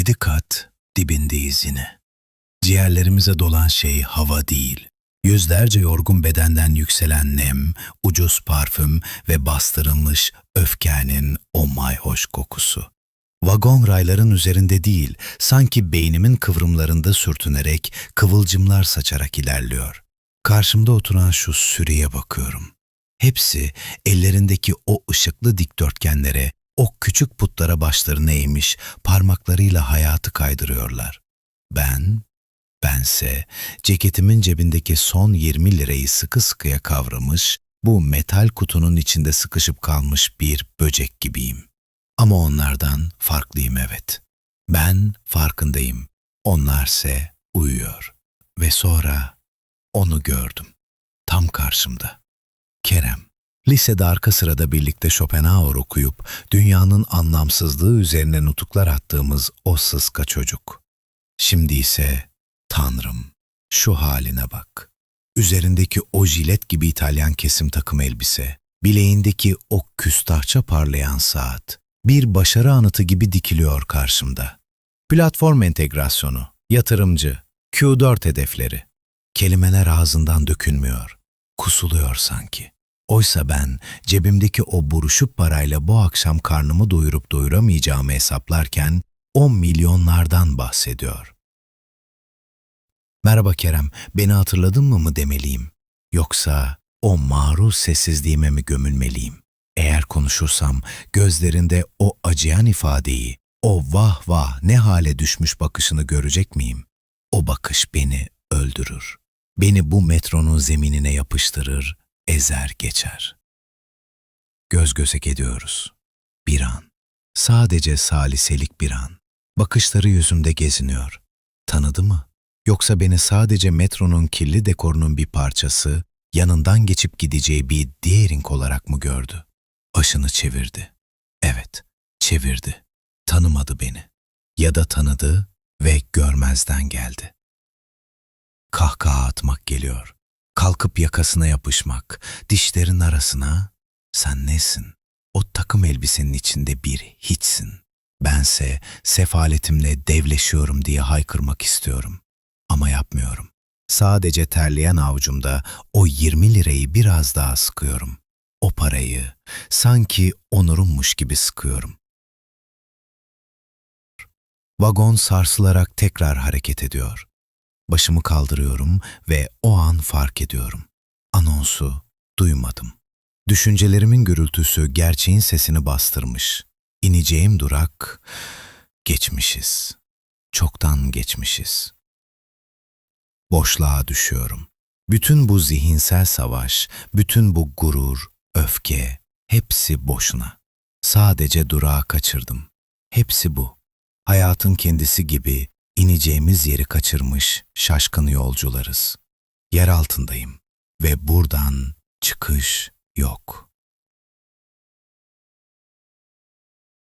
Yedi kat dibindeyiz yine. Ciğerlerimize dolan şey hava değil. Yüzlerce yorgun bedenden yükselen nem, ucuz parfüm ve bastırılmış öfkenin o mayhoş kokusu. Vagon rayların üzerinde değil, sanki beynimin kıvrımlarında sürtünerek, kıvılcımlar saçarak ilerliyor. Karşımda oturan şu sürüye bakıyorum. Hepsi ellerindeki o ışıklı dikdörtgenlere, o küçük putlara başlarını eğmiş, parmaklarıyla hayatı kaydırıyorlar. Ben, bense ceketimin cebindeki son 20 lirayı sıkı sıkıya kavramış, bu metal kutunun içinde sıkışıp kalmış bir böcek gibiyim. Ama onlardan farklıyım evet. Ben farkındayım. Onlarse uyuyor. Ve sonra onu gördüm. Tam karşımda. Kerem. Lisede arka sırada birlikte Schopenhauer okuyup dünyanın anlamsızlığı üzerine nutuklar attığımız o sıska çocuk. Şimdi ise Tanrım şu haline bak. Üzerindeki o jilet gibi İtalyan kesim takım elbise, bileğindeki o küstahça parlayan saat, bir başarı anıtı gibi dikiliyor karşımda. Platform entegrasyonu, yatırımcı, Q4 hedefleri. Kelimeler ağzından dökülmüyor, kusuluyor sanki. Oysa ben cebimdeki o buruşuk parayla bu akşam karnımı doyurup doyuramayacağımı hesaplarken 10 milyonlardan bahsediyor. Merhaba Kerem, beni hatırladın mı mı demeliyim? Yoksa o maruz sessizliğime mi gömülmeliyim? Eğer konuşursam gözlerinde o acıyan ifadeyi, o vah vah ne hale düşmüş bakışını görecek miyim? O bakış beni öldürür. Beni bu metronun zeminine yapıştırır, ezer geçer. Göz göze geliyoruz. Bir an. Sadece saliselik bir an. Bakışları yüzümde geziniyor. Tanıdı mı? Yoksa beni sadece metronun kirli dekorunun bir parçası, yanından geçip gideceği bir diğerink olarak mı gördü? Başını çevirdi. Evet, çevirdi. Tanımadı beni. Ya da tanıdı ve görmezden geldi. Kahkaha atmak geliyor. Kalkıp yakasına yapışmak, dişlerin arasına, sen nesin? O takım elbisenin içinde bir hiçsin. Bense sefaletimle devleşiyorum diye haykırmak istiyorum. Ama yapmıyorum. Sadece terleyen avucumda o 20 lirayı biraz daha sıkıyorum. O parayı sanki onurummuş gibi sıkıyorum. Vagon sarsılarak tekrar hareket ediyor. Başımı kaldırıyorum ve o an fark ediyorum. Anonsu duymadım. Düşüncelerimin gürültüsü gerçeğin sesini bastırmış. İneceğim durak geçmişiz. Çoktan geçmişiz. Boşluğa düşüyorum. Bütün bu zihinsel savaş, bütün bu gurur, öfke, hepsi boşuna. Sadece durağı kaçırdım. Hepsi bu. Hayatın kendisi gibi ineceğimiz yeri kaçırmış şaşkın yolcularız. Yer altındayım ve buradan çıkış yok.